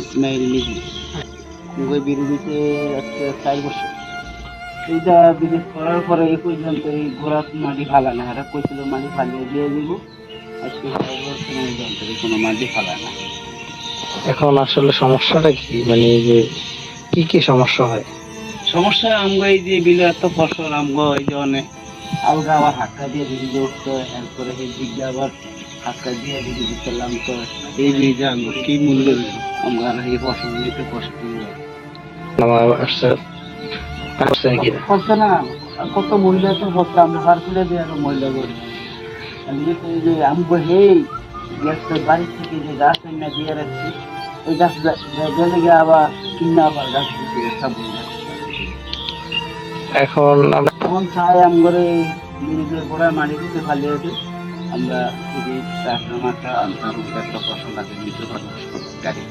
ইসমাইল নিজে ওই বিরোধীতে আজকে চার বছর। এইটা বিদেশ করার পরে এই পর্যন্ত এই ঘোড়া মাটি ফালা না। এটা কইছিল মাটি ফালিয়ে দিয়ে দিব। আজকে কোনো মাটি ফালা না। এখন আসলে সমস্যাটা কি? মানে এই যে কি কি সমস্যা হয়? সমস্যা আমগো এই যে বিলে এত ফসল আমগো এই যে অনেক আলগা আবার হাক্কা দিয়ে যে উঠতো এরপরে সেই দিক দিয়ে আবার হাক্কা দিয়ে দিদি দিতেলাম তো এই বীজে আমগো কি মূল্য আমরা এই ফসল নিতে কষ্ট। আমার আসছে আসছে কি না? কত না কত মহিলা তো হচ্ছে আমরা হার করে দিয়ে আরও মহিলা করি আমি যে এই যে আমগো হেই গ্যাসটা বাড়ি থেকে যে গাছ এনে দিয়ে রাখছি ওই গাছ গেলে গিয়ে আবার কিনা আবার গাছ দিতে সব এখন আমরা তখন চাই আমগরে নিজের গোড়া মাটি দিতে ফালিয়ে দিই আমরা যদি চাষের মাঠটা আনতাম একটা আছে নিতে পারব গাড়ি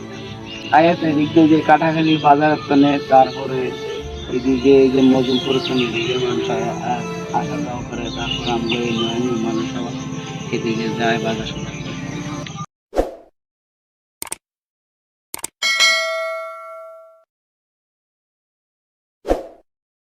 আয়াত দিয়ে যে কাঠাখালি বাজার টানে তারপরে এদিকে এই যে মজুমপুর এদিকে মানুষ আ- আ- আসা যাওয়া করে, তারপরে আমরা এই নয় মানুষ আবার এদিকে যায় বাজার